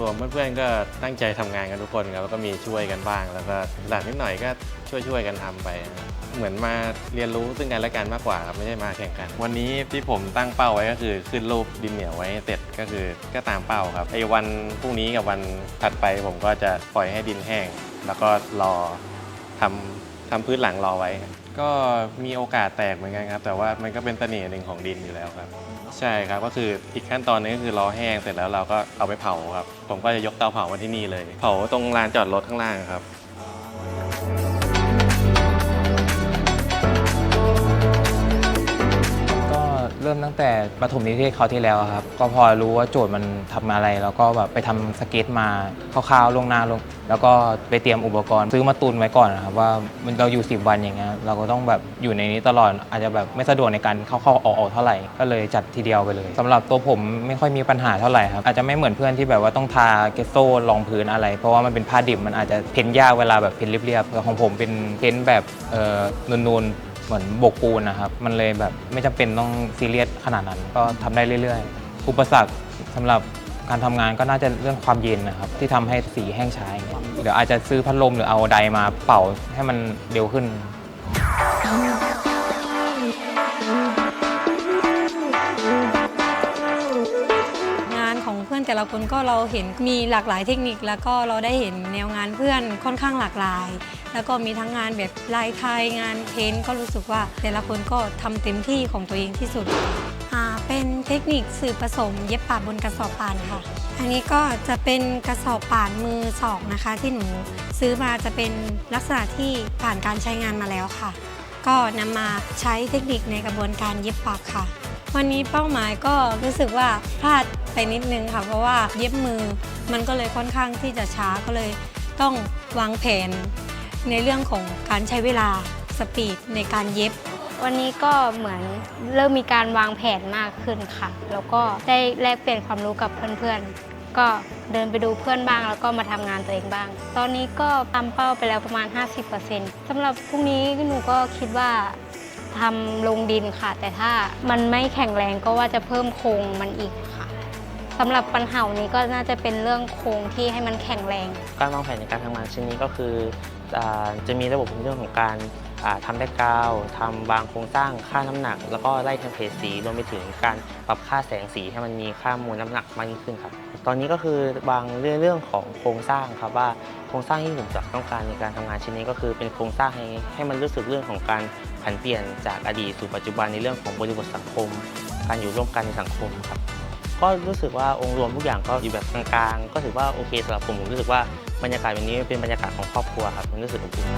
รวมเพื่อนๆก็ตั้งใจทำงานกันทุกคนครับแล้วก็มีช่วยกันบ้าง แล้วก็หลักนิดหน่อยก็ช่วยๆกันทำไปครับเหมือนมาเรียนรู้ซึ่งกันและกันมากกว่าครับไม่ใช่มาแข่งกัน วันนี้ที่ผมตั้งเป้าไว้ก็คือขึ้นรูปดินเหนียวไว้เสร็จก็คือก็ตามเป้าครับไอ้วันพรุ่งนี้กับวันถัดไปผมก็จะปล่อยให้ดินแห้ง แล้วก็รอทำทำพื้นหลังรอไว้ ก็มีโอกาสแตกเหมือนกันครับ แต่ว่ามันก็เป็นเสน่ห์หนึ่งของดินอยู่แล้วครับ ใช่ครับก็คืออีกขั้นตอนนึงก็คือรอแห้งเสร็จแล้วเราก็เอาไปเผาครับ ผมก็จะยกเตาเผามาที่นี่เลย เผาตรงลานจอดรถข้างล่างครับ ตั้งแต่ประถมนิเทศเขาวที่แล้วครับ ก็พอรู้ว่าโจทย์มันทำอะไร แล้วก็แบบไปทำสเก็ตมาคร่าวๆลวงหน้าลง แล้วก็ไปเตรียมอุปกรณ์ซื้อมาตุนไว้ก่อนนะครับว่ามันเราอยู่ 10 วันอย่างเงี้ยเราก็ต้องแบบอยู่ในนี้ตลอดอาจจะแบบไม่สะดวกในการเข้าๆออกๆเท่าไหร่ก็เลยจัดทีเดียวไปเลยสำหรับตัวผมไม่ค่อยมีปัญหาเท่าไหร่ครับอาจจะไม่เหมือนเพื่อนที่แบบว่าต้องทาเกสโซ่รองพื้นอะไร เพราะว่ามันเป็นผ้าดิบมันอาจจะเพ้นยากเวลาแบบเพ้นเรียบๆแต่ของผมเป็นเพ้นแบบเอ่อนูนๆ เหมือนโบกปูนนะครับ มันเลยแบบไม่จำเป็นต้องซีเรียสขนาดนั้น ก็ทำได้เรื่อยๆ อุปสรรคสำหรับการทำงานก็น่าจะเรื่องความเย็นนะครับ ที่ทำให้สีแห้งช้าอย่างเงี้ยเดี๋ยวอาจจะซื้อพัดลมหรือเอาไดมาเป่าให้มันเร็วขึ้น แต่ละคนก็เราเห็นมีหลากหลายเทคนิค แล้วก็เราได้เห็นแนวงานเพื่อนค่อนข้างหลากหลาย แล้วก็มีทั้งงานแบบลายไทยงานเพ้นก็รู้สึกว่า แต่ละคนก็ทำเต็มที่ของตัวเองที่สุดอ่าเป็นเทคนิคสื่อผสมเย็บป่าบนกระสอบป่านค่ะ อันนี้ก็จะเป็นกระสอบป่านมือสองนะคะ ที่หนูซื้อมาจะเป็นลักษณะที่ผ่านการใช้งานมาแล้วค่ะ ก็นำมาใช้เทคนิคในกระบวนการเย็บปักค่ะ วันนี้เป้าหมายก็รู้สึกว่าพลาด ไปนิดนึงค่ะ เพราะว่าเย็บมือมันก็เลยค่อนข้างที่จะช้าก็เลยต้องวางแผนในเรื่องของการใช้เวลาสปีดในการเย็บ วันนี้ก็เหมือนเริ่มมีการวางแผนมากขึ้นค่ะ แล้วก็ได้แลกเปลี่ยนความรู้กับเพื่อนๆ ก็เดินไปดูเพื่อนบ้าง แล้วก็มาทำงานตัวเองบ้าง ตอนนี้ก็ตามเป้าไปแล้วประมาณ 50%สำหรับพรุ่งนี้หนูก็คิดว่าทำลงดินค่ะ แต่ถ้ามันไม่แข็งแรงก็ว่าจะเพิ่มโครงมันอีกค่ะ สำหรับปัญหานี้ก็น่าจะเป็นเรื่องโครงที่ให้มันแข็งแรง การวางแผนในการทำงานชิ้นนี้ก็คืออาจะมีระบบในเรื่องของการอ่าทำแบ็กกราวด์ทำวางโครงสร้างค่าน้ำหนัก แล้วก็ไล่เทมเพลตสีรวมไปถึงการปรับค่าแสงสีให้มันมีค่ามวลน้ำหนักมากยิ่งขึ้นครับ ตอนนี้ก็คือวางเรื่องเรื่องของโครงสร้างครับว่าโครงสร้างที่ผมจะต้องการในการทำงานชิ้นนี้ก็คือเป็นโครงสร้างให้ให้มันรู้สึกเรื่องของการผันเปลี่ยนจากอดีตสู่ปัจจุบันในเรื่องของบริบทสังคม การอยู่ร่วมกันในสังคมครับ ก็รู้สึกว่าองค์รวมทุกอย่างก็อยู่แบบกลางๆ ก็ถือว่าโอเคสำหรับผมผมรู้สึกว่าบรรยากาศแบบนี้เป็นบรรยากาศของครอบครัวครับมันรู้สึกอบอุ่น